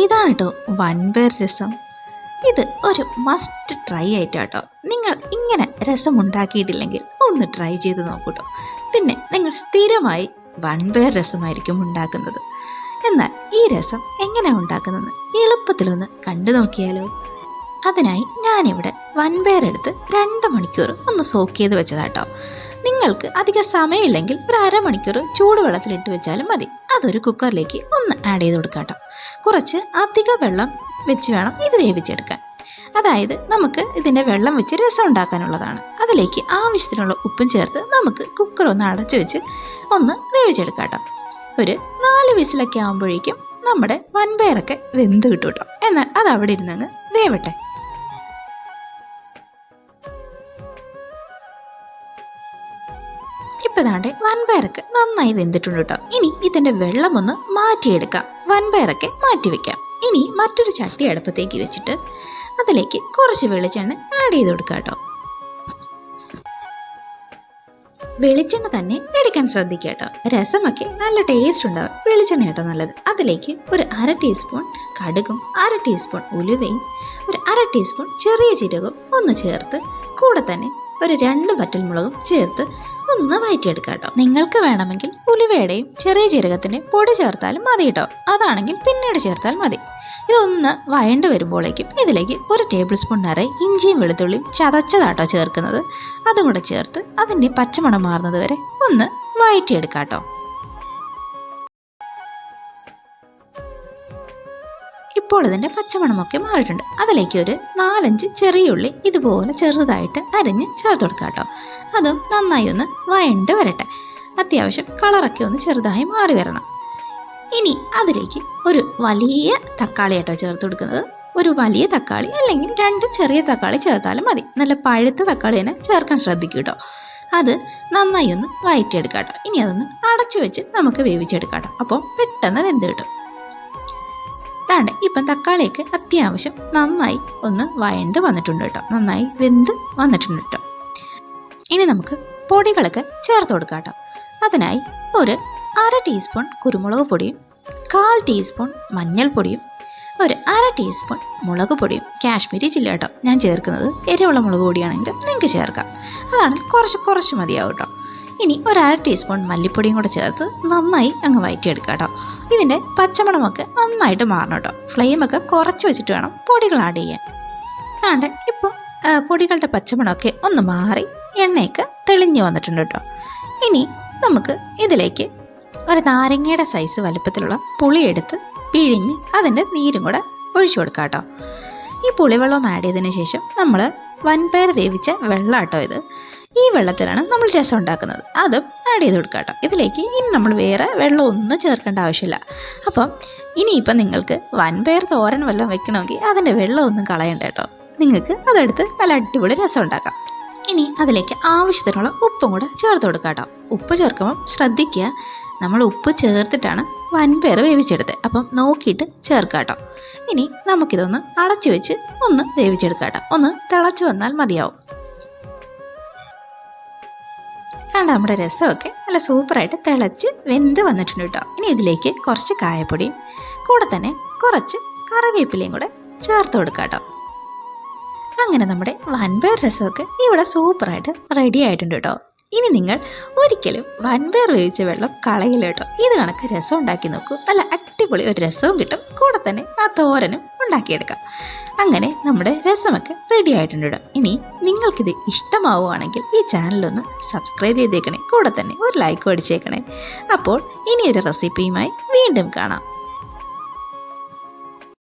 ഇതാണ് കേട്ടോ വൻപേർ രസം ഇത് ഒരു മസ്റ്റ് ട്രൈ ആയിട്ട് കേട്ടോ നിങ്ങൾ ഇങ്ങനെ രസം ഉണ്ടാക്കിയിട്ടില്ലെങ്കിൽ ഒന്ന് ട്രൈ ചെയ്ത് നോക്കൂട്ടോ. പിന്നെ നിങ്ങൾ സ്ഥിരമായി വൺപേർ രസമായിരിക്കും ഉണ്ടാക്കുന്നത്. എന്നാൽ ഈ രസം എങ്ങനെയാണ് ഉണ്ടാക്കുന്നതെന്ന് എളുപ്പത്തിലൊന്ന് കണ്ടു നോക്കിയാലോ. അതിനായി ഞാനിവിടെ എടുത്ത് രണ്ട് മണിക്കൂർ ഒന്ന് സോക്ക് ചെയ്ത് വെച്ചതാട്ടോ. നിങ്ങൾക്ക് അധികം സമയമില്ലെങ്കിൽ ഒരു അരമണിക്കൂർ ചൂടുവെള്ളത്തിലിട്ട് വെച്ചാലും മതി. അതൊരു കുക്കറിലേക്ക് ഒന്ന് ആഡ് ചെയ്ത് കൊടുക്കാട്ടോ. കുറച്ച് അധിക വെള്ളം വെച്ച് വേണം ഇത് വേവിച്ചെടുക്കാൻ. അതായത് നമുക്ക് ഇതിന്റെ വെള്ളം വെച്ച് രസം ഉണ്ടാക്കാനുള്ളതാണ്. അതിലേക്ക് ആവശ്യത്തിനുള്ള ഉപ്പും ചേർത്ത് നമുക്ക് കുക്കർ ഒന്ന് അടച്ചു വെച്ച് ഒന്ന് വേവിച്ചെടുക്കാട്ടോ. ഒരു നാല് വിസിലൊക്കെ ആകുമ്പോഴേക്കും നമ്മുടെ വൻപയറൊക്കെ വെന്ത് കിട്ടും കേട്ടോ. എന്നാൽ അത് അവിടെ ഇരുന്നങ്ങ് വേവട്ടെ. ഇപ്പം ദാണ്ടെ വൻപയറൊക്കെ നന്നായി വെന്തിട്ടുണ്ട് കേട്ടോ. ഇനി ഇതിന്റെ വെള്ളമൊന്ന് മാറ്റിയെടുക്കാം. വൻപയറൊക്കെ മാറ്റി വെക്കാം. ഇനി മറ്റൊരു ചട്ടി അടുപ്പത്തേക്ക് വെച്ചിട്ട് അതിലേക്ക് കുറച്ച് വെളിച്ചെണ്ണ ആഡ് ചെയ്ത് കൊടുക്കാം കേട്ടോ. വെളിച്ചെണ്ണ തന്നെ എടുക്കാൻ ശ്രദ്ധിക്കുക കേട്ടോ. രസമൊക്കെ നല്ല ടേസ്റ്റ് ഉണ്ടാവും. വെളിച്ചെണ്ണ കേട്ടോ നല്ലത്. അതിലേക്ക് ഒരു അര ടീസ്പൂൺ കടുകും അര ടീസ്പൂൺ ഉലുവയും ഒരു അര ടീസ്പൂൺ ചെറിയ ജീരകവും ഒന്ന് ചേർത്ത് കൂടെ തന്നെ ഒരു രണ്ട് വറ്റൽമുളകും ചേർത്ത് ഒന്ന് വയറ്റിയെടുക്കാം കേട്ടോ നിങ്ങൾക്ക് വേണമെങ്കിൽ ഉലുവയുടെയും ചെറിയ ജീരകത്തിന്റെയും പൊടി ചേർത്താലും മതി കേട്ടോ അതാണെങ്കിൽ പിന്നീട് ചേർത്താൽ മതി. ഇതൊന്ന് വഴണ്ട് വരുമ്പോഴേക്കും ഇതിലേക്ക് ഒരു ടേബിൾ സ്പൂൺ നിറയെ ഇഞ്ചിയും വെളുത്തുള്ളിയും ചതച്ചതാട്ടോ ചേർക്കുന്നത്. അതും കൂടെ ചേർത്ത് അതിന്റെ പച്ചമണം മാറുന്നത് വരെ ഒന്ന് വഴറ്റിയെടുക്കാം കേട്ടോ ഇപ്പോൾ ഇതിന്റെ പച്ചമണമൊക്കെ മാറിയിട്ടുണ്ട്. അതിലേക്ക് ഒരു നാലഞ്ച് ചെറിയ ഉള്ളി ഇതുപോലെ ചെറുതായിട്ട് അരിഞ്ഞ് ചേർത്ത് കൊടുക്കാം കേട്ടോ. അതും നന്നായി ഒന്ന് വയണ്ട് വരട്ടെ. അത്യാവശ്യം കളറൊക്കെ ഒന്ന് ചെറുതായി മാറി വരണം. ഇനി അതിലേക്ക് ഒരു വലിയ തക്കാളി ആട്ടോ ചേർത്ത് കൊടുക്കുന്നത്. ഒരു വലിയ തക്കാളി അല്ലെങ്കിൽ രണ്ട് ചെറിയ തക്കാളി ചേർത്താലും മതി. നല്ല പഴുത്ത തക്കാളി തന്നെ ചേർക്കാൻ ശ്രദ്ധിക്കും കേട്ടോ. അത് നന്നായി ഒന്ന് വയറ്റിയെടുക്കാം കേട്ടോ. ഇനി അതൊന്ന് അടച്ചു വെച്ച് നമുക്ക് വേവിച്ചെടുക്കാം കേട്ടോ. അപ്പോൾ പെട്ടെന്ന് വെന്ത് കിട്ടും. ഇതാണ്ട് ഇപ്പം തക്കാളിയൊക്കെ അത്യാവശ്യം നന്നായി ഒന്ന് വഴണ്ട് വന്നിട്ടുണ്ട് കേട്ടോ. നന്നായി വെന്ത് വന്നിട്ടുണ്ട് കേട്ടോ. ഇനി നമുക്ക് പൊടികളൊക്കെ ചേർത്ത് കൊടുക്കാം കേട്ടോ. അതിനായി ഒരു അര ടീസ്പൂൺ കുരുമുളക് പൊടിയും കാൽ ടീസ്പൂൺ മഞ്ഞൾപ്പൊടിയും ഒരു അര ടീസ്പൂൺ മുളക് പൊടിയും കാശ്മീരി ചില്ല കേട്ടോ. ഞാൻ ചേർക്കുന്നത് എരിവുള്ള മുളക് പൊടിയാണെങ്കിൽ നിങ്ങൾക്ക് ചേർക്കാം. അതാണ് കുറച്ച് കുറച്ച് മതിയാവും കേട്ടോ. ഇനി ഒരു അര ടീസ്പൂൺ മല്ലിപ്പൊടിയും കൂടെ ചേർത്ത് നന്നായി അങ്ങ് വയറ്റിയെടുക്കുക കേട്ടോ. ഇതിന്റെ പച്ചമണമൊക്കെ നന്നായിട്ട് മാറണം കേട്ടോ. ഫ്ലെയിമൊക്കെ കുറച്ച് വെച്ചിട്ട് വേണം പൊടികൾ ആഡ് ചെയ്യാൻ. ആണ്ട് ഇപ്പോൾ പൊടികളുടെ പച്ചമണമൊക്കെ ഒന്ന് മാറി എണ്ണയൊക്കെ തെളിഞ്ഞു വന്നിട്ടുണ്ട് കേട്ടോ. ഇനി നമുക്ക് ഇതിലേക്ക് ഒരു നാരങ്ങയുടെ സൈസ് വലുപ്പത്തിലുള്ള പുളിയെടുത്ത് പിഴിഞ്ഞ് അതിന്റെ നീരും കൂടെ ഒഴിച്ചു കൊടുക്കാം കേട്ടോ. ഈ പുളിവെള്ളം ആഡ് ചെയ്തതിന് ശേഷം നമ്മൾ വൻപയർ വേവിച്ച വെള്ളം കേട്ടോ ഇത്. ഈ വെള്ളത്തിലാണ് നമ്മൾ രസം ഉണ്ടാക്കുന്നത് അതും ആഡ് ചെയ്ത് കൊടുക്കുക കേട്ടോ. ഇതിലേക്ക് ഇനി നമ്മൾ വേറെ വെള്ളം ഒന്നും ചേർക്കേണ്ട ആവശ്യമില്ല. അപ്പം ഇനിയിപ്പം നിങ്ങൾക്ക് വൻപയർ തോരൻ വെള്ളം വെക്കണമെങ്കിൽ അതിന്റെ വെള്ളമൊന്നും കളയണ്ട കേട്ടോ. നിങ്ങൾക്ക് അതെടുത്ത് നല്ല അടിപൊളി രസം ഉണ്ടാക്കാം ഇനി അതിലേക്ക് ആവശ്യത്തിനുള്ള ഉപ്പും കൂടെ ചേർത്ത് കൊടുക്കുക കേട്ടോ. ഉപ്പ് ചേർക്കുമ്പോൾ ശ്രദ്ധിക്കുക നമ്മൾ ഉപ്പ് ചേർത്തിട്ടാണ് വൻപയർ വേവിച്ചെടുത്തത്. അപ്പം നോക്കിയിട്ട് ചേർക്കുക കേട്ടോ. ഇനി നമുക്കിതൊന്ന് അടച്ചു വെച്ച് ഒന്ന് വേവിച്ചെടുക്കാം കേട്ടോ. ഒന്ന് തിളച്ച് വന്നാൽ മതിയാവും. കണ്ട നമ്മുടെ രസമൊക്കെ നല്ല സൂപ്പറായിട്ട് തിളച്ച് വെന്ത് വന്നിട്ടുണ്ട് കേട്ടോ. ഇനി ഇതിലേക്ക് കുറച്ച് കായപ്പൊടിയും കൂടെ തന്നെ കുറച്ച് കറിവേപ്പിലയും കൂടെ ചേർത്ത് കൊടുക്കാം കേട്ടോ. അങ്ങനെ നമ്മുടെ വൻപയർ രസമൊക്കെ ഇവിടെ സൂപ്പറായിട്ട് റെഡി ആയിട്ടുണ്ട് കേട്ടോ. ഇനി നിങ്ങൾ ഒരിക്കലും വൻപയർ വേവിച്ച വെള്ളം കളയില്ല കേട്ടോ. ഇത് കണക്ക് രസം ഉണ്ടാക്കി നോക്കൂ. നല്ല അടിപൊളി ഒരു രസവും കിട്ടും. കൂടെ തന്നെ ആ തോരനും ഉണ്ടാക്കിയെടുക്കാം. അങ്ങനെ നമ്മുടെ രസമൊക്കെ റെഡി ആയിട്ടുണ്ട് ഇനി നിങ്ങൾക്കിത് ഇഷ്ടമാവുകയാണെങ്കിൽ ഈ ചാനലൊന്ന് സബ്സ്ക്രൈബ് ചെയ്തേക്കണേ. കൂടെ തന്നെ ഒരു ലൈക്കും അടിച്ചേക്കണേ. അപ്പോൾ ഇനിയൊരു റെസിപ്പിയുമായി വീണ്ടും കാണാം.